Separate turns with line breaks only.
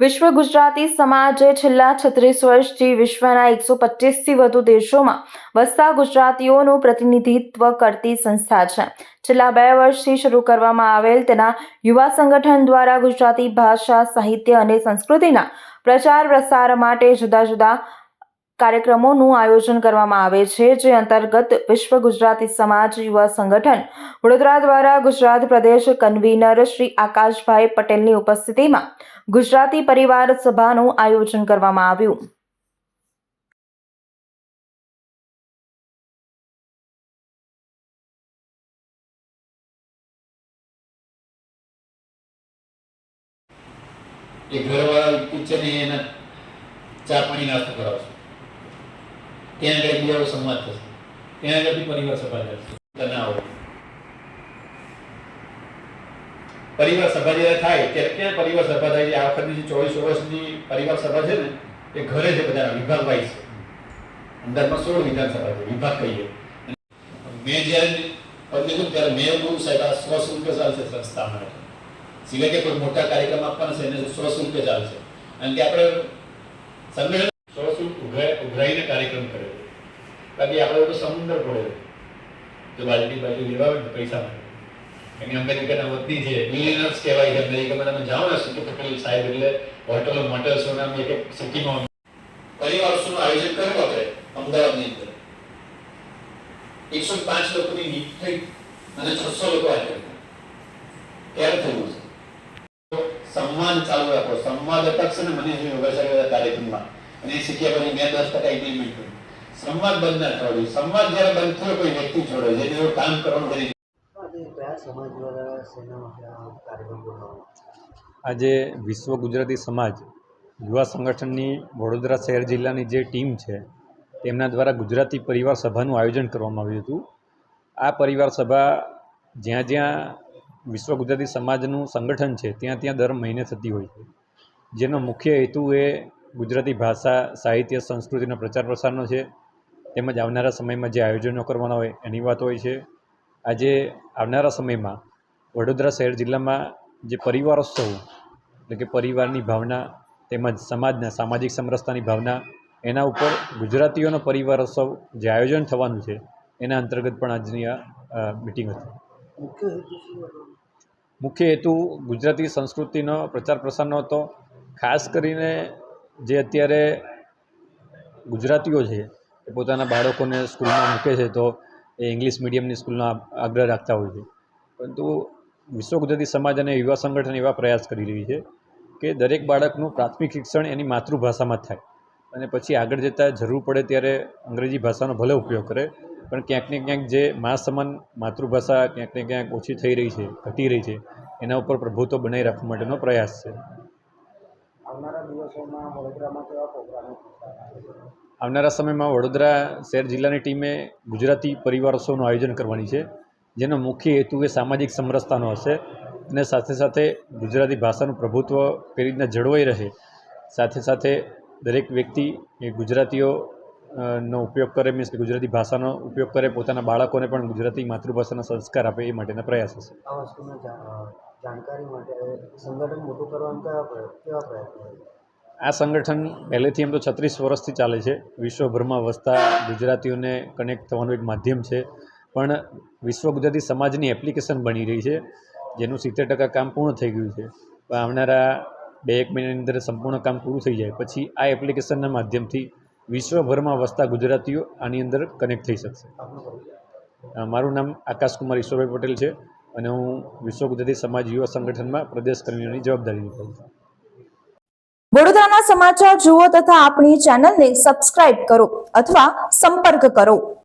વિશ્વ ગુજરાતી સમાજે છેલ્લા છત્રીસ વર્ષથી વિશ્વના એકસો પચીસથી વધુ દેશોમાં વસતા ગુજરાતીઓનું પ્રતિનિધિત્વ કરતી સંસ્થા છે. છેલ્લા બે વર્ષથી શરૂ કરવામાં આવેલ તેના યુવા સંગઠન દ્વારા ગુજરાતી ભાષા, સાહિત્ય અને સંસ્કૃતિના પ્રચાર પ્રસાર માટે જુદા જુદા કાર્યક્રમોનું આયોજન કરવામાં આવે છે, જે અંતર્ગત વિશ્વ ગુજરાતી સમાજ યુવા સંગઠન વડોદરા દ્વારા ગુજરાત પ્રદેશ કન્વીનર શ્રી આકાશભાઈ પટેલની ઉપસ્થિતિમાં ગુજરાતી પરિવાર સભાનું આયોજન કરવામાં આવ્યું.
ઘરવાળા કિચન એને ચા પાણી નાસ્તો કરાવશે. ત્યાં આગળ બીજાનો સંવાદ થશે. ત્યાં આગળથી પરિવાર સભા થશે. તનાવ. પરિવાર સભા જ્યારે થાય, ત્યારે ક્યાં પરિવાર સભા થાય? છે આ વખતની જે ચોવીસ વર્ષની પરિવાર સભા છે ને, એ ઘરે છે બધા વિભાગ વાઇઝ અંદરમાં સોળ વિધાનસભા છે, વિભાગ કહીએ. મેં જ્યારે પદ લીધું ત્યારે મેં કહ્યું સાહેબ, આ સ્વશુલ્ક ચાલશે સંસ્થા માટે સિવાય કે કોઈ મોટા કાર્યક્રમ આપવાના છે, એને સ્વશુલ્ક ચાલશે. કારણ કે આપણે સંગઠન સ્વશુલ્ક ઉઘરાઈ ઉઘરાઈને કાર્યક્રમ કરે છે કારણ કે આપણે તો સમુદ્ર પડે તો બાલટી બાજુ લેવા આવે પૈસા એની અમેરિકાના વતની છે મિલિયનર્સ કહેવાય છે અમેરિકામાં. તમે જાઓ ને સુતો પટેલ સાહેબ એટલે હોટલો મોટલ્સો નામ એક એક સિટીમાં પરિવાર ઉત્સવનું આયોજન કર્યું આપણે? અમદાવાદની અંદર. એકસો પાંચ લોકોની નીટ થઈ અને છસો લોકો આવ્યા ક્યારે થયું છે સંવાદ ચાલુ રાખો. સંવાદ અટકશે ને મને યોગાસન કાર્યક્રમમાં. અને શીખ્યા પછી મેં દસ ટકા ઇમ્પ્લિમેન્ટ કર્યું સંવાદ બંધ ના થવો જોઈએ સંવાદ જ્યારે બંધ થયો કોઈ વ્યક્તિ છોડે જેને એવું કામ કરવાનું કરી
આજે
વિશ્વ ગુજરાતી સમાજ યુવા સંગઠનની વડોદરા શહેર જિલ્લાની જે ટીમ છે તેમના દ્વારા ગુજરાતી પરિવાર સભાનું આયોજન કરવામાં આવ્યું હતું. આ પરિવાર સભા જ્યાં જ્યાં વિશ્વ ગુજરાતી સમાજનું સંગઠન છે ત્યાં ત્યાં દર મહિને થતી હોય છે. જેનો મુખ્ય હેતુ એ ગુજરાતી ભાષા સાહિત્ય સંસ્કૃતિનો પ્રચાર પ્રસારનો છે. તેમજ આવનારા સમયમાં જે આયોજનો કરવાના હોય એની વાત હોય છે. આજે આવનારા સમયમાં વડોદરા શહેર જિલ્લામાં જે પરિવારોત્સવ એટલે કે પરિવારની ભાવના તેમજ સમાજના સામાજિક સમરસતાની ભાવના એના ઉપર ગુજરાતીઓનો પરિવારોત્સવ જે આયોજન થવાનું છે એના અંતર્ગત પણ આજની આ મિટિંગ હતી?
મુખ્ય હેતુ
ગુજરાતી સંસ્કૃતિનો પ્રચાર પ્રસારનો હતો. ખાસ કરીને જે અત્યારે ગુજરાતીઓ છે એ પોતાના બાળકોને સ્કૂલમાં મૂકે છે તો એ ઇંગ્લિશ મીડિયમની સ્કૂલમાં આગ્રહ રાખતા હોય છે. પરંતુ વિશ્વ ગુજરાતી સમાજ અને યુવા સંગઠન એવા પ્રયાસ કરી રહી છે કે દરેક બાળકનું પ્રાથમિક શિક્ષણ એની માતૃભાષામાં જ થાય. અને પછી આગળ જતાં જરૂર પડે ત્યારે અંગ્રેજી ભાષાનો ભલે ઉપયોગ કરે, પણ ક્યાંક ને ક્યાંક જે મા સમાન માતૃભાષા ક્યાંક ને ક્યાંક ઓછી થઈ રહી છે, ઘટી રહી છે, એના ઉપર પ્રભુત્વ બનાવી રાખવા માટેનો પ્રયાસ છે.
આવનારા દિવસોમાં વડોદરામાં કેવા પ્રોગ્રામો
આવનારા સમયમાં વડોદરા શહેર જિલ્લાની ટીમે ગુજરાતી પરિવારોત્સવનું આયોજન કરવાની છે. જેનો મુખ્ય હેતુ એ સામાજિક સમરસતાનો હશે અને સાથે સાથે ગુજરાતી ભાષાનું પ્રભુત્વ કઈ રીતના જળવાઈ રહે સાથે સાથે દરેક વ્યક્તિ એ ગુજરાતીઓ નો ઉપયોગ કરે મીન્સ કે ગુજરાતી ભાષાનો ઉપયોગ કરે પોતાના બાળકોને પણ ગુજરાતી માતૃભાષાના સંસ્કાર આપે એ માટેના પ્રયાસ હશે.
જાણકારી માટે સંગઠન મોટું કરવાનું કયા કેવા પ્રયત્નો
આ સંગઠન પહેલેથી એમ તો છત્રીસ વર્ષથી ચાલે છે. વિશ્વભરમાં વસતા ગુજરાતીઓને કનેક્ટ થવાનું એક માધ્યમ છે. પણ વિશ્વ ગુજરાતી સમાજની એપ્લિકેશન બની રહી છે જેનું સિત્તેર ટકા કામ પૂર્ણ થઈ ગયું છે. પણ આવનારા બે એક મહિનાની અંદર સંપૂર્ણ કામ પૂરું થઈ જાય. પછી આ એપ્લિકેશનના માધ્યમથી વિશ્વભરમાં વસતા ગુજરાતીઓ આની અંદર કનેક્ટ થઈ શકશે. મારું નામ આકાશકુમાર ઈશ્વરભાઈ પટેલ છે. અને હું વિશ્વ ગુજરાતી સમાજ યુવા સંગઠનમાં પ્રદેશ કર્મીઓની જવાબદારી નિભાવું છું.
વડોદરાના સમાચાર જુઓ તથા આપણી ચેનલને સબસ્ક્રાઇબ કરો અથવા સંપર્ક કરો.